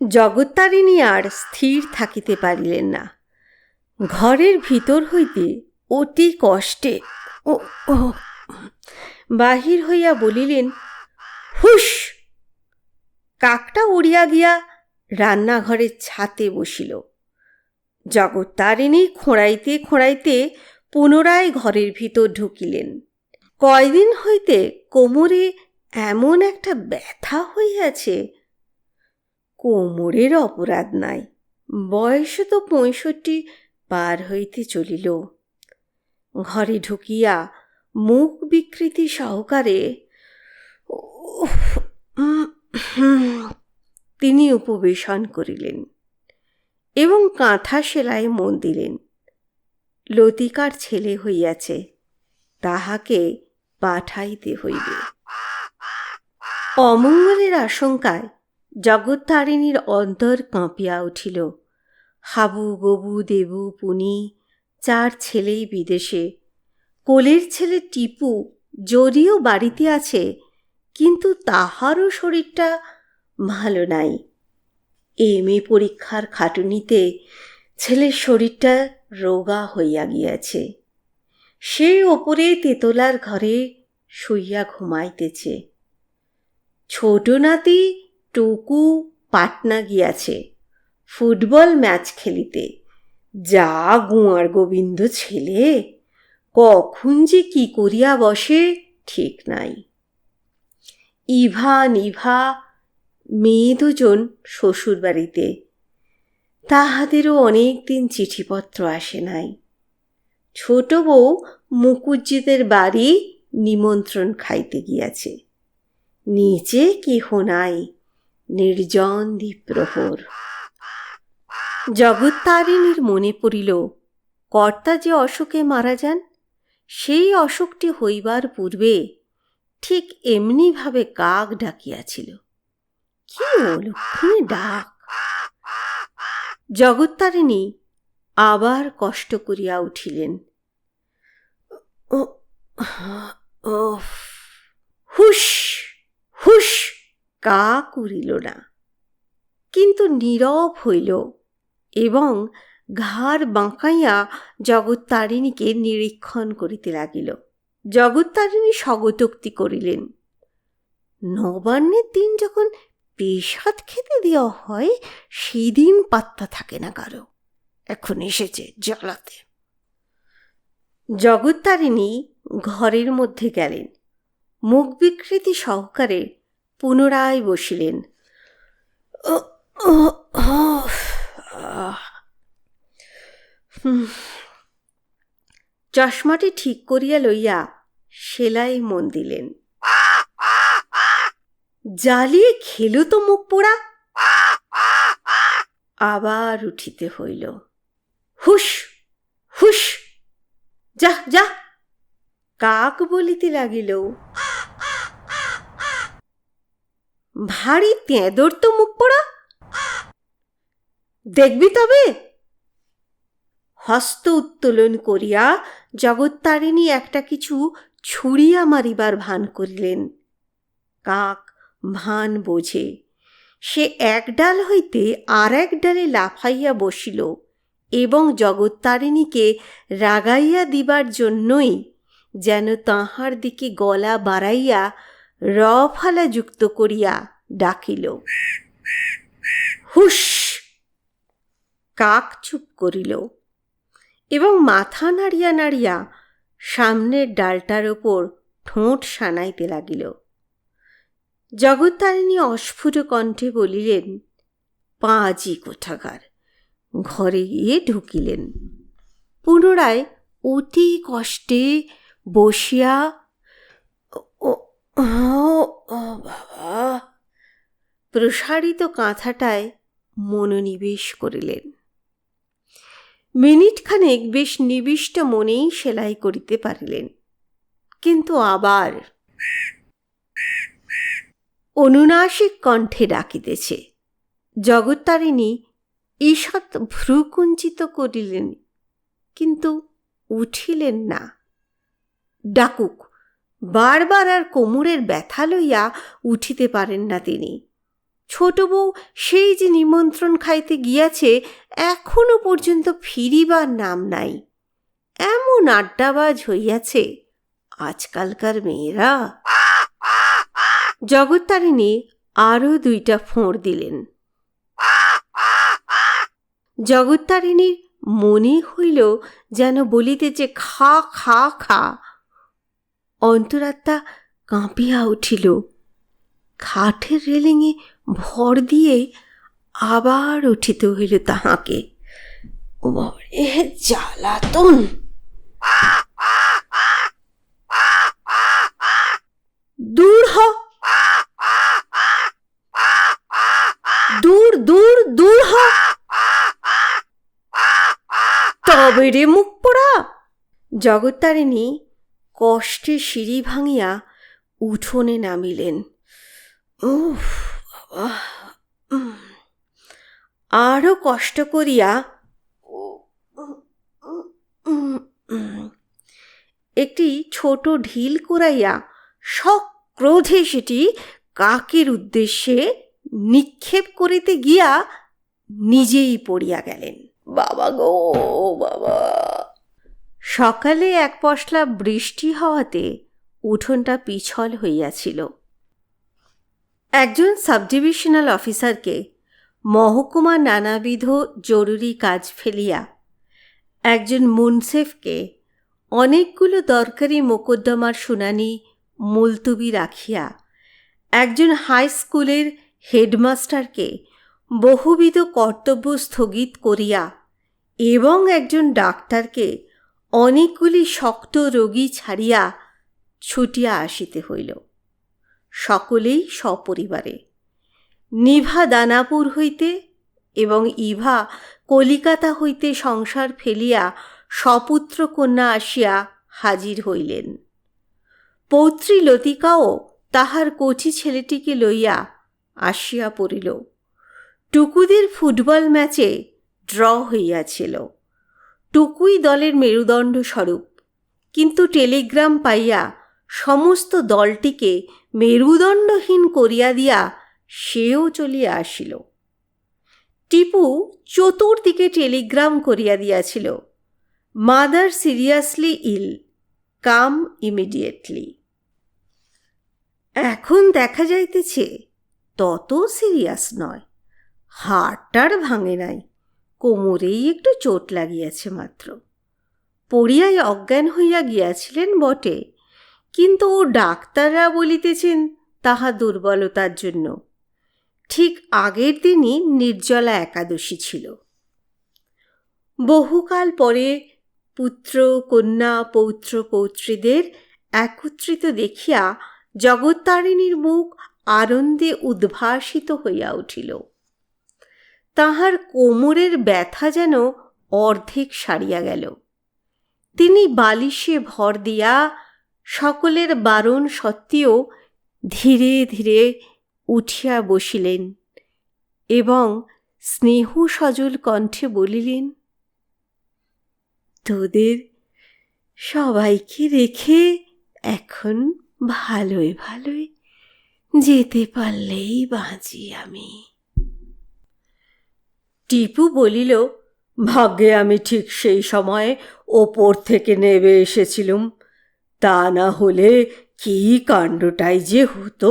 জগত্তারিণী আর স্থির থাকিতে পারিলেন না। ঘরের ভিতর হইতে অতি কষ্টে ও ও, বাহির হইয়া বলিলেন হুস কাকটা উড়িয়া গিয়া রান্নাঘরের ছাতে বসিল। জগত্তারিণী খোঁড়াইতে খোঁড়াইতে পুনরায় ঘরের ভিতর ঢুকিলেন। কয়দিন হইতে কোমরে এমন একটা ব্যথা হইয়াছে কোমরের অপরাধ নাই। বয়স তো পঁয়ষট্টি, পার হইতে চলিল। ঘরে ঢুকিয়া মুখ বিকৃতি সহকারে তিনি উপবেশন করিলেন এবং কাঁথা সেলাই মন দিলেন। লতিকার ছেলে হইয়াছে, তাহাকে পাঠাইতে হইবে। অমঙ্গলের আশঙ্কায় জগত্তারিণীর অন্তর কাঁপিয়া উঠিল। হাবু, গবু, দেবু, পুনি, চার ছেলেই বিদেশে। কোলের ছেলে টিপু যদিও বাড়িতে আছে, কিন্তু তাহারও শরীরটা ভালো নাই। এম এ পরীক্ষার খাটুনিতে ছেলের শরীরটা রোগা হইয়া গিয়াছে। সে ওপরে তেতলার ঘরে শুইয়া ঘুমাইতেছে। ছোট নাতি টুকু পাটনা গিয়াছে ফুটবল ম্যাচ খেলিতে। যা গুয়ার গোবিন্দ ছেলে, কখন যে কি করিয়া বসে ঠিক নাই। ইভা নিভা মেয়ে দুজন শ্বশুর বাড়িতে তাহাদেরও অনেক দিন চিঠিপত্র আসে নাই। ছোট বউ মুকুজ্জিদের বাড়ি নিমন্ত্রণ খাইতে গিয়াছে। নিচে কেহ নাই। নির্জন দ্বীপ্রহর। জগত্তারিণীর মনে পড়িল, কর্তা যে অশোকে মারা যান, সেই অশোকটি হইবার পূর্বে ঠিক এমনিভাবে কাক ডাকিয়াছিল। কি অলক্ষণে ডাক? জগত্তারিণী আবার কষ্ট করিয়া উঠিলেন। ও- ওফ! হুস করিল না। কিন্তু নীরব হইল এবং ঘাড় বাঁকাইয়া জগত্তারিণীকে নিরীক্ষণ করিতে লাগিল। জগত্তারিণী স্বগতোক্তি করিলেন, নবান্নের দিন যখন পেশাদ খেতে দেওয়া হয়, সেদিন পাত্তা থাকে না কারও। এখন এসেছে জ্বালাতে। জগত্তারিণী ঘরের মধ্যে গেলেন। মুখ বিকৃতি সহকারে পুনরায় বসিলেন। চশমাটি ঠিক করিয়া লইয়া সেলাই মন দিলেন। জ্বালিয়ে খেলো তো মুখ পোড়া। আবার উঠিতে হইল। হুস হুস যা যা। কাক বলিতে লাগিল ভারী তেঁদর তো মুখ পোড়া। দেখবি তবে? হস্ত উত্তোলন করিয়া জগত্তারিণী একটা কিছু ছুড়িয়া মারিবার ভান করিলেন। কাক ভান বোঝে, সে এক ডাল হইতে আর এক ডালে লাফাইয়া বসিল এবং জগত্তারিণীকে রাগাইয়া দিবার জন্যই যেন তাহার দিকে গলা বাড়াইয়া র ফালা যুক্ত করিয়া ডাকিল। হুস কাক চুপ করিল এবং মাথা নাড়িয়া নাড়িয়া সামনের ডালটার ওপর ঠোঁট সানাইতে লাগিল। জগত্তারিণী অস্ফুট কণ্ঠে বলিলেন, পাঁজি কোঠাকার ঘরে গিয়ে ঢুকিলেন। পুনরায় অতি কষ্টে বসিয়া ও বাবা প্রসারিত কাঁথাটায় মনোনিবেশ করিলেন। মিনিটখানেক বেশ নিবিষ্ট মনেই সেলাই করিতে পারিলেন, কিন্তু আবার অনুনাসিক কণ্ঠে ডাকিতেছে, জগত্তারিণী, ঈষৎ ভ্রুকুঞ্চিত করিলেন, কিন্তু উঠিলেন না। ডাকুক বারবার আর কোমরের ব্যথা লইয়া উঠিতে পারেন না তিনি। ছোট বউ সেই যে নিমন্ত্রণ খাইতে গিয়াছে, এখনও পর্যন্ত ফিরিবার নাম নাই। এমন আড্ডাবাজ হইয়াছে আজকালকার মেয়েরা। জগত্তারিণী আরও দুইটা ফোঁড় দিলেন। জগত্তারিণীর মনে হইল যেন বলিতেছে খা খা খা। অন্তরাত্মা কাঁপিয়া উঠিল। খাটের রেলিংয়ে ভর দিয়ে আবার উঠিতে হইল তাহাকে। ও বাবারে জ্বালাতন! দূর হ! দূর দূর দূর হ! তবে রে মুখ পোড়া! জগত্তারিণী কষ্টে সিঁড়ি ভাঙিয়া উঠোনে নামিলেন। উফ আরও কষ্ট করিয়া একটি ছোট ঢিল কুড়াইয়া সক্রোধে সেটি কাকের উদ্দেশ্যে নিক্ষেপ করিতে গিয়া নিজেই পড়িয়া গেলেন। বাবা গো, বাবা। সকালে এক পশলা বৃষ্টি হওয়াতে উঠোনটা পিছল হইয়াছিল। একজন সাবডিভিশনাল অফিসারকে মহকুমা নানাবিধ জরুরি কাজ ফেলিয়া একজন মুনসেফকে অনেকগুলো দরকারি মোকদ্দমার শুনানি মুলতুবি রাখিয়া একজন হাই স্কুলের হেডমাস্টারকে বহুবিধ কর্তব্য স্থগিত করিয়া এবং একজন ডাক্তারকে অনেকগুলি শক্ত রোগী ছাড়িয়া ছুটিয়া আসিতে হইল। সকলেই সপরিবারে। নিভা দানাপুর হইতে এবং ইভা কলিকাতা হইতে সংসার ফেলিয়া সপুত্র কন্যা আসিয়া হাজির হইলেন। পৌত্রী লতিকাও তাহার কচি ছেলেটিকে লইয়া আসিয়া পড়িল। টুকুদের ফুটবল ম্যাচে ড্র হইয়াছিল। টুকুই দলের মেরুদণ্ড স্বরূপ। কিন্তু টেলিগ্রাম পাইয়া সমস্ত দলটিকে মেরুদণ্ডহীন করিয়া দিয়া সেও চলিয়া আসিল। টিপু চতুর্দিকে টেলিগ্রাম করিয়া দিয়াছিল। Mother seriously ill, come immediately. এখন দেখা যাইতেছে, তত সিরিয়াস নয় হাড়টার ভাঙে নাই। কোমরেই একটু চোট লাগিয়াছে মাত্র। পড়িয়াই অজ্ঞান হইয়া গিয়াছিলেন বটে, কিন্তু ও ডাক্তাররা বলিতেছেন তাহা দুর্বলতার জন্য। ঠিক আগের দিনই নির্জলা একাদশী ছিল। বহুকাল পরে পুত্র, কন্যা, পৌত্র, পৌত্রীদের একত্রিত দেখিয়া জগত্তারিণীর মুখ আনন্দে উদ্ভাসিত হইয়া উঠিল। তাহার কোমরের ব্যথা যেন অর্ধেক সারিয়া গেল। তিনি বালিশে ভর দিয়া সকলের বারণ সত্ত্বেও ধীরে ধীরে উঠিয়া বসিলেন এবং স্নেহ সজল কণ্ঠে বলিলেন, তোদের সবাইকে রেখে এখন ভালোই ভালোই যেতে পারলেই বাঁচি আমি। টিপু বলিল, ভাগ্যে আমি ঠিক সেই সময় ওপর থেকে নেবে এসেছিলুম। তা না হলে কি কাণ্ডটাই যে হতো?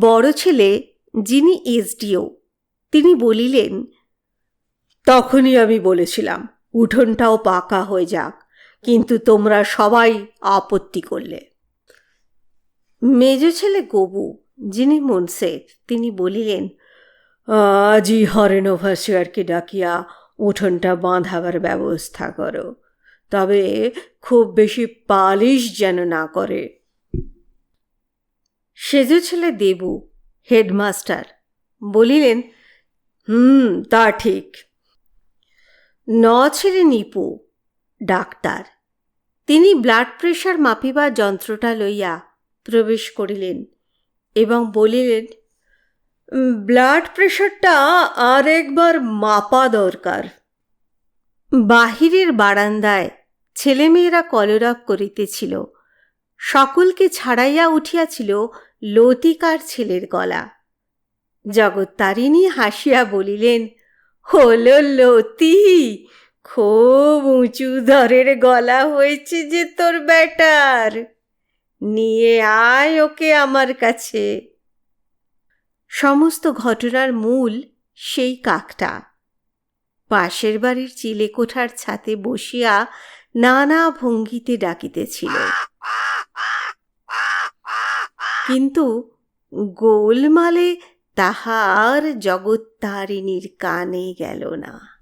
বড় ছেলে যিনি এসডিও, তিনি বলিলেন, তখনই আমি বলেছিলাম, উঠোনটাও পাকা হয়ে যাক, কিন্তু তোমরা সবাই আপত্তি করলে। মেজ ছেলে গবু, যিনি মুনসেফ তিনি বলিলেন আজই হরেন ওভাসিয়ারকে ডাকিয়া উঠোনটা বাঁধাবার ব্যবস্থা করো, তবে খুব বেশি পালিশ যেন না করে। সেজু ছেলে দেবু, হেডমাস্টার, বলিলেন, হুম, তা ঠিক। ন ছেলে নিপু, ডাক্তার। তিনি ব্লাড প্রেশার মাপিবার যন্ত্রটা লইয়া প্রবেশ করিলেন এবং বলিলেন ব্লাড প্রেশারটা আর একবার মাপা দরকার। বাহিরের বারান্দায় ছেলেমেয়েরা কলরব করিতেছিল। সকলকে ছাড়াইয়া উঠিয়াছিল লতিকার ছেলের গলা। জগত্তারিণী হাসিয়া বলিলেন, হল লতি, খুব উঁচু দরের গলা হয়েছে যে তোর বেটার নিয়ে আয় ওকে আমার কাছে। সমস্ত ঘটনার মূল সেই কাকটা। পাশের বাড়ির চিলেকোঠার ছাতে বসিয়া নানা ভঙ্গিতে ডাকিতেছিল। কিন্তু গোলমালে তাহার জগত্তারিণীর কানে গেল না।